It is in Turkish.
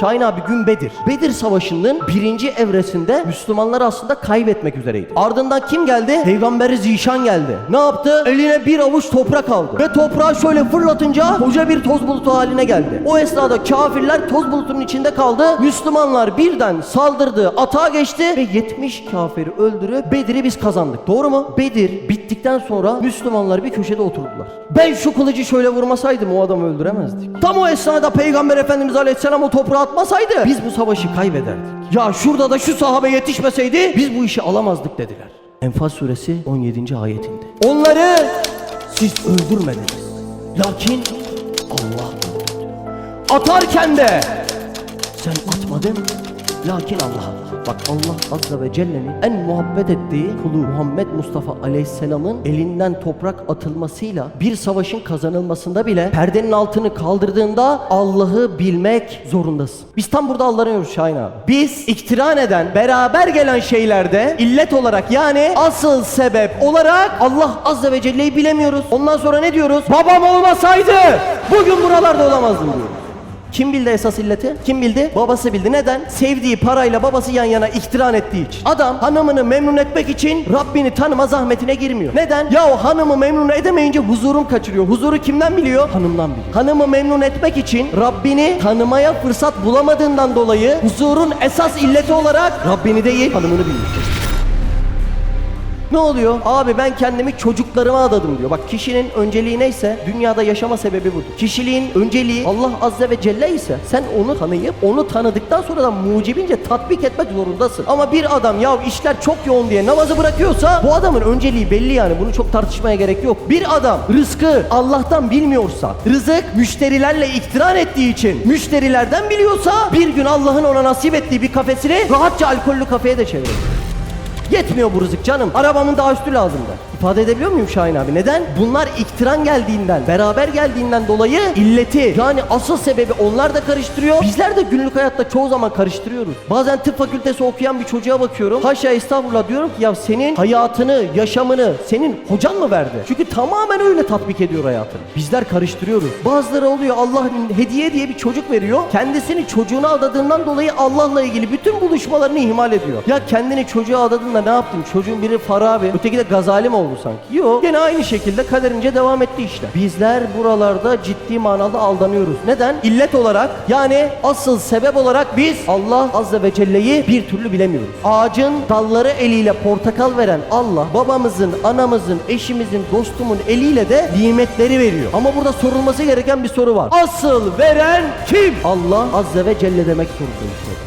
Şahin abi gün Bedir. Bedir Savaşı'nın birinci evresinde Müslümanlar aslında kaybetmek üzereydi. Ardından kim geldi? Peygamberi Zişan geldi. Ne yaptı? Eline bir avuç toprak aldı. Ve toprağı şöyle fırlatınca koca bir toz bulutu haline geldi. O esnada kafirler toz bulutunun içinde kaldı. Müslümanlar birden saldırdı, atağa geçti ve 70 kafiri öldürüp Bedir'i biz kazandık. Doğru mu? Bedir bittikten sonra Müslümanlar bir köşede oturdular. Ben şu kılıcı şöyle vurmasaydım o adamı öldüremezdik. Tam o esnada Peygamber Efendimiz Aleyhisselam o toprağı atmasaydı biz bu savaşı kaybederdik. Ya şurada da şu sahabe yetişmeseydi biz bu işi alamazdık dediler. Enfal suresi 17. ayetinde. Onları siz öldürmediniz. Lakin Allah öldürdü. Atarken de sen atmadın lakin Allah. Bak Allah Azze ve Celle'nin en muhabbet ettiği kulu Muhammed Mustafa Aleyhisselam'ın elinden toprak atılmasıyla bir savaşın kazanılmasında bile perdenin altını kaldırdığında Allah'ı bilmek zorundasın. Biz tam burada aldanıyoruz Şahin abi. Biz iktiran eden, beraber gelen şeylerde illet olarak yani asıl sebep olarak Allah Azze ve Celle'yi bilemiyoruz. Ondan sonra ne diyoruz? Babam olmasaydı bugün buralarda olamazdım diyoruz. Kim bildi esas illeti? Kim bildi? Babası bildi. Neden? Sevdiği parayla babası yan yana iktiran ettiği için. Adam hanımını memnun etmek için Rabbini tanıma zahmetine girmiyor. Neden? Ya o hanımı memnun edemeyince huzurum kaçırıyor. Huzuru kimden biliyor? Hanımdan biliyor. Hanımı memnun etmek için Rabbini tanımaya fırsat bulamadığından dolayı huzurun esas illeti olarak Rabbini değil hanımını bilmiş. Ne oluyor? Abi ben kendimi çocuklarıma adadım diyor. Bak kişinin önceliği neyse dünyada yaşama sebebi budur. Kişiliğin önceliği Allah Azze ve Celle ise sen onu tanıyıp onu tanıdıktan sonra da mucibince tatbik etmek zorundasın. Ama bir adam ya işler çok yoğun diye namazı bırakıyorsa bu adamın önceliği belli yani. Bunu çok tartışmaya gerek yok. Bir adam rızkı Allah'tan bilmiyorsa, rızık müşterilerle iktiran ettiği için müşterilerden biliyorsa bir gün Allah'ın ona nasip ettiği bir kafesini rahatça alkollü kafeye de çevirir. Yetmiyor bu rızık canım. Arabamın daha üstü lazım da. İfade edebiliyor muyum Şahin abi? Neden? Bunlar iktiran geldiğinden, beraber geldiğinden dolayı illeti yani asıl sebebi onlar da karıştırıyor. Bizler de günlük hayatta çoğu zaman karıştırıyoruz. Bazen tıp fakültesi okuyan bir çocuğa bakıyorum. Haşa estağfurullah diyorum ki ya senin hayatını, yaşamını senin hocan mı verdi? Çünkü tamamen öyle tatbik ediyor hayatını. Bizler karıştırıyoruz. Bazıları oluyor Allah hediye diye bir çocuk veriyor. Kendisini çocuğuna adadığından dolayı Allah'la ilgili bütün buluşmalarını ihmal ediyor. Ya kendini çocuğa adadığında ne yaptın? Çocuğun biri Farabi, öteki de Gazali mi oldu sanki? Yok. Gene aynı şekilde kaderince devam etti işte. Bizler buralarda ciddi manada aldanıyoruz. Neden? İllet olarak yani asıl sebep olarak biz Allah Azze ve Celle'yi bir türlü bilemiyoruz. Ağacın dalları eliyle portakal veren Allah babamızın, anamızın, eşimizin, dostumun eliyle de nimetleri veriyor. Ama burada sorulması gereken bir soru var. Asıl veren kim? Allah Azze ve Celle demek zorundayız.